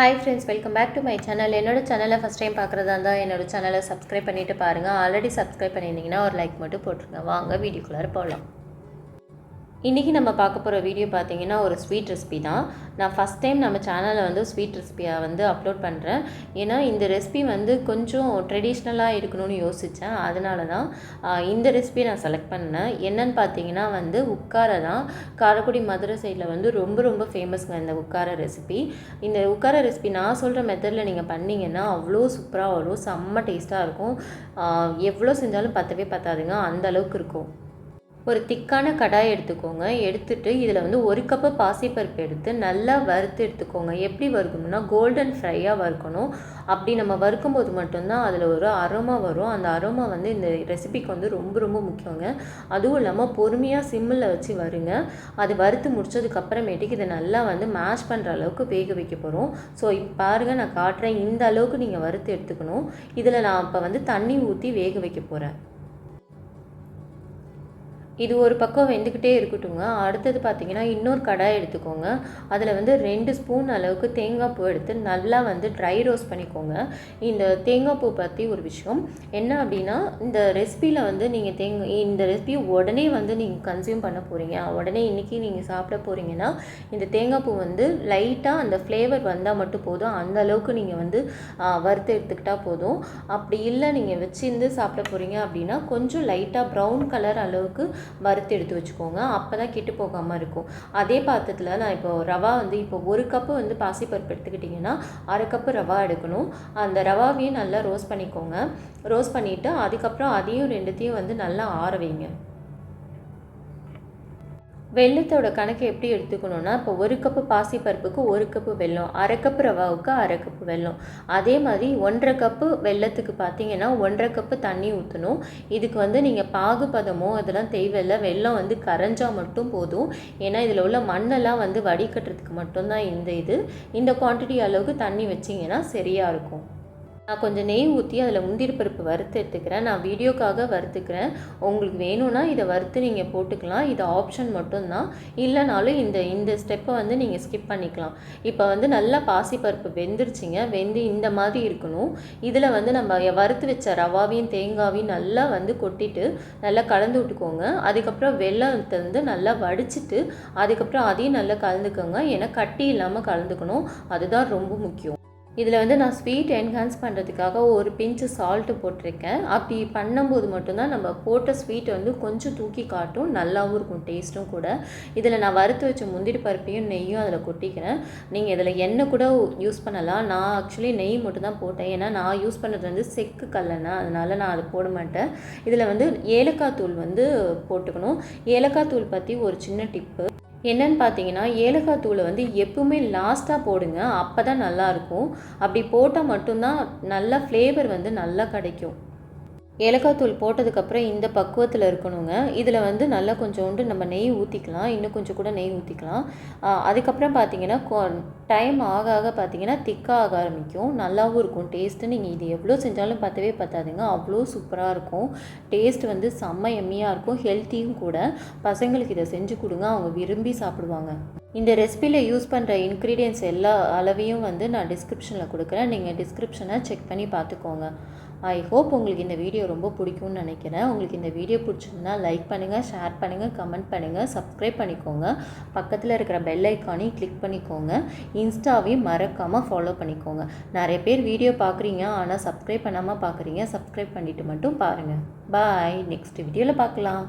Hi friends welcome back to my channel என்னோட சேனலை first time பார்க்குறதா இருந்தால் என்னோட சேனலை சப்ஸ்கிரைப் பண்ணிவிட்டு பாருங்கள் ஆல்ரெடி சப்ஸ்கிரைப் பண்ணியிருந்தீங்கன்னா ஒரு லைக் மட்டும் போட்டுருங்க. வாங்க வீடியோக்குள்ளார போகலாம் இன்றைக்கி நம்ம பார்க்க போகிற வீடியோ பார்த்தீங்கன்னா ஒரு ஸ்வீட் ரெசிபி தான். நான் ஃபஸ்ட் டைம் நம்ம சேனலில் வந்து ஸ்வீட் ரெசிபியாக வந்து அப்லோட் பண்ணுறேன் ஏன்னா இந்த ரெசிபி வந்து கொஞ்சம் ட்ரெடிஷ்னலாக இருக்கணும்னு யோசித்தேன் அதனால தான் இந்த ரெசிபியை நான் செலக்ட் பண்ணேன். என்னன்னு பார்த்தீங்கன்னா வந்து உட்கார தான் காரைக்குடி மதுரை சைடில் வந்து ரொம்ப ரொம்ப ஃபேமஸ்ங்க இந்த உட்கார ரெசிபி இந்த உட்கார ரெசிபி நான் சொல்கிற மெத்தடில் நீங்கள் பண்ணிங்கன்னா அவ்வளோ சூப்பராக வரும். செம்ம டேஸ்ட்டாக இருக்கும். எவ்வளோ செஞ்சாலும் பத்தவே பத்தாதுங்க. அந்த அளவுக்கு இருக்கும். ஒரு திக்கான கடாய் எடுத்துக்கோங்க. எடுத்துட்டு இதில் வந்து ஒரு கப்பு பாசிப்பருப்பு எடுத்து நல்லா வறுத்து எடுத்துக்கோங்க. எப்படி வறுக்கணும்னா கோல்டன் ஃப்ரையாக வறுக்கணும். அப்படி நம்ம வறுக்கும்போது மட்டும்தான் அதில் ஒரு அரோமா வரும். அந்த அரோமா வந்து இந்த ரெசிபிக்கு வந்து ரொம்ப ரொம்ப முக்கியங்க. அதுவும் இல்லாமல் பொறுமையாக சிம்மில் வச்சு வருங்க. அது வறுத்து முடிச்சதுக்கப்புறமேட்டுக்கு இதை நல்லா வந்து மேஷ் பண்ணுற அளவுக்கு வேக வைக்க போகிறோம் ஸோ இப்போ பாருங்கள் நான் காட்டுறேன். இந்த அளவுக்கு நீங்கள் வறுத்து எடுத்துக்கணும். இதில் நான் இப்போ வந்து தண்ணி ஊற்றி வேக வைக்க போகிறேன் இது ஒரு பக்கம் வெந்துக்கிட்டே இருக்கட்டுங்க அடுத்தது பார்த்தீங்கன்னா இன்னொரு கடாய் எடுத்துக்கோங்க. அதில் வந்து ரெண்டு ஸ்பூன் அளவுக்கு தேங்காய் பூ எடுத்து நல்லா வந்து ட்ரை ரோஸ்ட் பண்ணிக்கோங்க. இந்த தேங்காய் பூ பற்றி ஒரு விஷயம். என்ன அப்படின்னா இந்த ரெசிபியில் வந்து நீங்கள் தேங்காய் இந்த ரெசிபி உடனே வந்து நீங்கள் கன்சியூம் பண்ண போகிறீங்க உடனே இன்றைக்கி நீங்கள் சாப்பிட போகிறீங்கன்னா இந்த தேங்காய் பூ வந்து லைட்டாக அந்த ஃப்ளேவர் வந்தால் மட்டும் போதும். அந்த அளவுக்கு நீங்கள் வந்து வறுத்து எடுத்துக்கிட்டால் போதும். அப்படி இல்லை நீங்கள் வச்சிருந்து சாப்பிட போகிறீங்க அப்படின்னா கொஞ்சம் லைட்டாக ப்ரௌன் கலர் அளவுக்கு வறுத்து எடுத்து வச்சுக்கோங்க. அப்போ தான் கெட்டு போகாமல் இருக்கும். அதே பாத்திரத்தில் நான் இப்போ ரவா வந்து இப்போ ஒரு கப்பு வந்து பாசிப்பருப்பு எடுத்துக்கிட்டிங்கன்னா அரை கப்பு ரவா எடுக்கணும். அந்த ரவாவையும் நல்லா ரோஸ்ட் பண்ணிக்கோங்க. ரோஸ்ட் பண்ணிவிட்டு அதுக்கப்புறம் அதையும் ரெண்டுத்தையும் வந்து நல்லா ஆற வைங்க. வெள்ளத்தோட கணக்கு எப்படி எடுத்துக்கணும்னா இப்போ ஒரு கப்பு பாசிப்பருப்புக்கு ஒரு கப்பு வெல்லம் அரை கப்பு ரவாவுக்கு அரை கப்பு வெல்லம். அதே மாதிரி ஒன்றரை கப்பு வெல்லத்துக்கு பார்த்தீங்கன்னா ஒன்றரை கப்பு தண்ணி ஊற்றணும் இதுக்கு வந்து நீங்கள் பாகுபதமோ அதெல்லாம் தேவையில்லை. வெல்லம் வந்து கரைஞ்சால் மட்டும் போதும். ஏன்னா இதில் உள்ள மண்ணெல்லாம் வந்து வடிகட்டுறதுக்கு மட்டும்தான் இந்த இது. இந்த குவான்டிட்டி அளவுக்கு தண்ணி வச்சிங்கன்னா சரியாக இருக்கும். நான் கொஞ்சம் நெய் ஊற்றி அதில் முந்திரி பருப்பு வறுத்து எடுத்துக்கிறேன். நான் வீடியோக்காக வறுத்துக்கிறேன். உங்களுக்கு வேணும்னா இதை வறுத்து நீங்கள் போட்டுக்கலாம். இது ஆப்ஷன் மட்டும்தான். இல்லைனாலும் இந்த இந்த ஸ்டெப்பை வந்து நீங்கள் ஸ்கிப் பண்ணிக்கலாம். இப்போ வந்து நல்லா பாசிப்பருப்பு வெந்துருச்சுங்க. வெந்து இந்த மாதிரி இருக்கணும். இதில் வந்து நம்ம வறுத்து வச்ச ரவாவையும் தேங்காவையும் நல்லா வந்து கொட்டிட்டு நல்லா கலந்து விட்டுக்கோங்க. அதுக்கப்புறம் வெள்ளத்தை வந்து நல்லா வடிச்சிட்டு அதுக்கப்புறம் அதையும் நல்லா கலந்துக்கோங்க. ஏன்னா கட்டி இல்லாமல் கலந்துக்கணும். அதுதான் ரொம்ப முக்கியம். இதில் வந்து நான் ஸ்வீட் என்ஹான்ஸ் பண்ணுறதுக்காக ஒரு பிஞ்சு சால்ட்டு போட்டிருக்கேன். அப்படி பண்ணும்போது மட்டும்தான் நம்ம போட்ட ஸ்வீட் வந்து கொஞ்சம் தூக்கி காட்டும். நல்லாவும் இருக்கும் டேஸ்ட்டும் கூட. இதில் நான் வறுத்து வச்ச முந்திரி பருப்பையும் நெய்யும் அதில் கொட்டிக்கிறேன். நீங்கள் இதில் எண்ணெய் கூட யூஸ் பண்ணலாம். நான் ஆக்சுவலி நெய் மட்டும் தான் போட்டேன். ஏன்னா நான் யூஸ் பண்ணுறது வந்து செக்கு கல்லெண்ணெய் அதனால் நான் அதை போட மாட்டேன். இதில் வந்து ஏலக்காய் தூள் வந்து போட்டுக்கணும். ஏலக்காய் தூள் பற்றி ஒரு சின்ன டிப்பு என்னன்னு பார்த்தீங்கன்னா ஏலக்காய் தூளை வந்து எப்பவுமே லாஸ்ட்டாக போடுங்க. அப்போ தான் நல்லாயிருக்கும் அப்படி போட்டால் மட்டும்தான் நல்ல ஃப்ளேவர் வந்து நல்லா கிடைக்கும். ஏலக்காய் தூள் போட்டதுக்கப்புறம் இந்த பக்குவத்தில் இருக்கணுங்க. இதில் வந்து நல்லா கொஞ்சோண்டு நம்ம நெய் ஊற்றிக்கலாம் இன்னும் கொஞ்சம் கூட நெய் ஊற்றிக்கலாம் அதுக்கப்புறம் பார்த்தீங்கன்னா டைம் ஆக ஆக பார்த்தீங்கன்னா திக்காக ஆக ஆரம்பிக்கும். நல்லாவும் இருக்கும். டேஸ்ட்டு நீங்கள் இது எவ்வளோ செஞ்சாலும் பத்தவே பத்தாதுங்க. அவ்வளோ சூப்பராக இருக்கும். டேஸ்ட் வந்து செம்ம எம்மியாக இருக்கும். ஹெல்த்தியும் கூட. பசங்களுக்கு இதை செஞ்சு கொடுங்க. அவங்க விரும்பி சாப்பிடுவாங்க. இந்த ரெசிபியில் யூஸ் பண்ணுற இன்க்ரீடியன்ஸ் எல்லா அளவையும் வந்து நான் டிஸ்கிரிப்ஷனில் கொடுக்குறேன். நீங்கள் டிஸ்கிரிப்ஷனை செக் பண்ணி பார்த்துக்கோங்க. ஐ ஹோப் உங்களுக்கு இந்த வீடியோ ரொம்ப பிடிக்கும்னு நினைக்கிறேன். உங்களுக்கு இந்த வீடியோ பிடிச்சிருந்தா லைக் பண்ணுங்கள் ஷேர் பண்ணுங்கள் கமெண்ட் பண்ணுங்கள் சப்ஸ்கிரைப் பண்ணிக்கோங்க. பக்கத்தில் இருக்கிற பெல் ஐக்கானையும் கிளிக் பண்ணிக்கோங்க. இன்ஸ்டாவையும் மறக்காமல் ஃபாலோ பண்ணிக்கோங்க. நிறைய பேர் வீடியோ பார்க்குறீங்க ஆனால் சப்ஸ்கிரைப் பண்ணாமல் பார்க்குறீங்க சப்ஸ்கிரைப் பண்ணிவிட்டு மட்டும் பாருங்கள் பாய் நெக்ஸ்ட் வீடியோவில் பார்க்கலாம்.